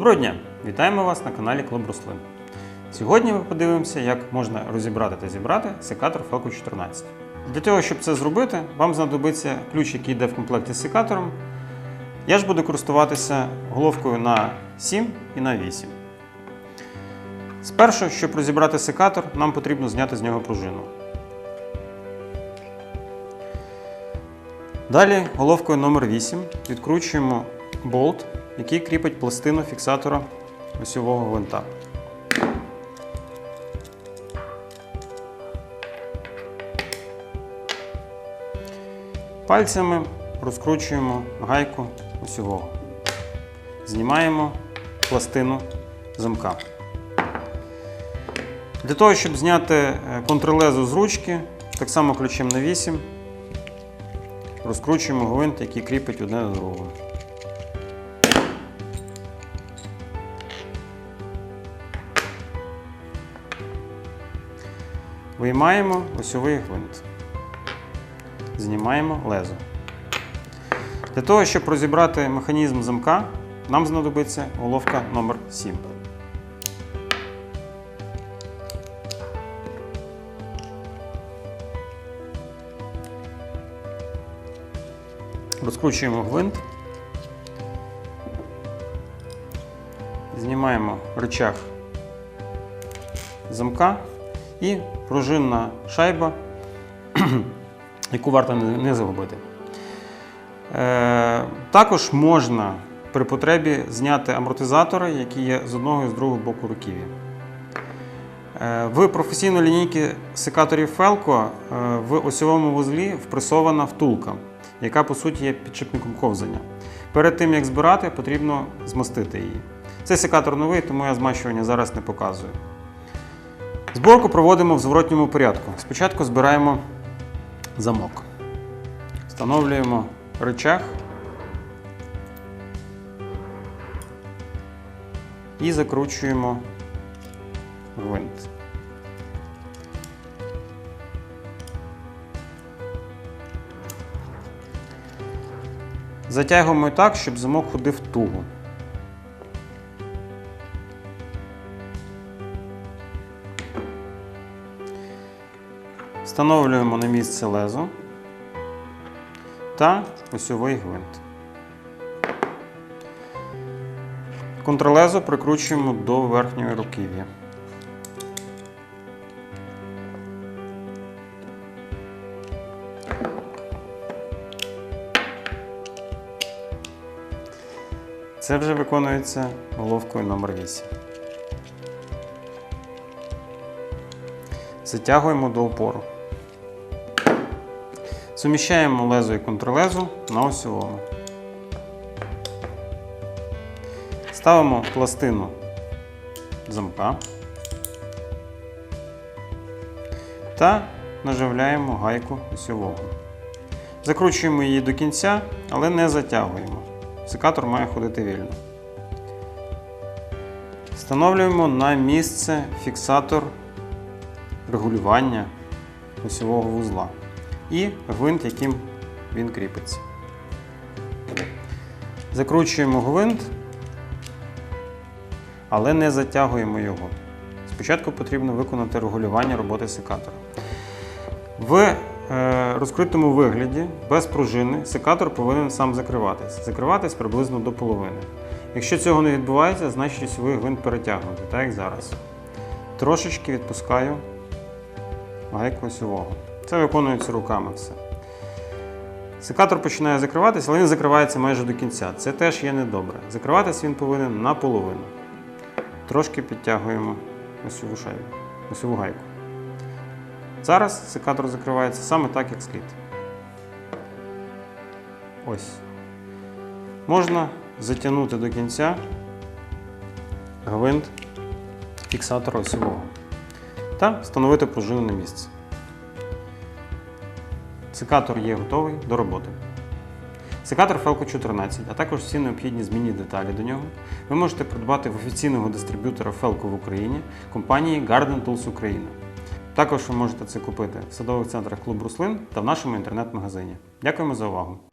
Доброго дня! Вітаємо вас на каналі Клуб Рослин. Сьогодні ми подивимося, як можна розібрати та зібрати секатор Felco 14. Для того, щоб це зробити, вам знадобиться ключ, який йде в комплекті з секатором. Я ж буду користуватися головкою на 7 і на 8. Спершу, щоб розібрати секатор, нам потрібно зняти з нього пружину. Далі головкою номер 8 відкручуємо болт, який кріпить пластину фіксатора осьового гвинта. Пальцями розкручуємо гайку осьового. Знімаємо пластину замка. Для того, щоб зняти е, контрлезо з ручки, так само ключем на 8 розкручуємо гвинт, який кріпить одне до другого. Виймаємо осьовий гвинт. Знімаємо лезо. Для того, щоб розібрати механізм замка, нам знадобиться головка номер 7. Розкручуємо гвинт. Знімаємо рычаг замка і пружинна шайба, яку варто не загубити. Е, також можна при потребі зняти амортизатори, які є з одного і з другого боку руків'я. Е, В професійної лінійки секаторів Felco е, в осьовому вузлі впресована втулка, яка по суті є підшипником ковзання. Перед тим як збирати, потрібно змастити її. Цей секатор новий, тому я змащування зараз не показую. Зборку проводимо в зворотньому порядку. Спочатку збираємо замок. Встановлюємо рычаг і закручуємо гвинт. Затягуємо так, щоб замок ходив туго. Встановлюємо на місце лезо та осьовий гвинт. Контрлезо прикручуємо до верхньої руків'я. Це вже виконується головкою номер 8. Затягуємо до опору. Суміщаємо лезо і контрлезо на осьовому. Ставимо пластину замка та наживляємо гайку осьового. Закручуємо її до кінця, але не затягуємо. Секатор має ходити вільно. Встановлюємо на місце фіксатор регулювання осьового вузла і гвинт, яким він кріпиться. Закручуємо гвинт, але не затягуємо його. Спочатку потрібно виконати регулювання роботи секатора. В е, розкритому вигляді без пружини секатор повинен сам закриватись. Закриватись приблизно до половини. Якщо цього не відбувається, значить осьовий гвинт перетягнутий, так як зараз. Трошечки відпускаю гайку осьового. Це виконується руками все. Секатор починає закриватися, але він закривається майже до кінця. Це теж є недобре. Закриватися він повинен наполовину. Трошки підтягуємо осьову шайбу, осьову гайку. Зараз секатор закривається саме так, як слід. Ось. Можна затягнути до кінця гвинт фіксатора осьового та встановити пружину на місце. Секатор є готовий до роботи. Секатор Felco 14, а також всі необхідні змінні деталі до нього ви можете придбати в офіційного дистриб'ютора Felco в Україні компанії Garden Tools Україна. Також ви можете це купити в садових центрах Клуб Руслин та в нашому інтернет-магазині. Дякуємо за увагу!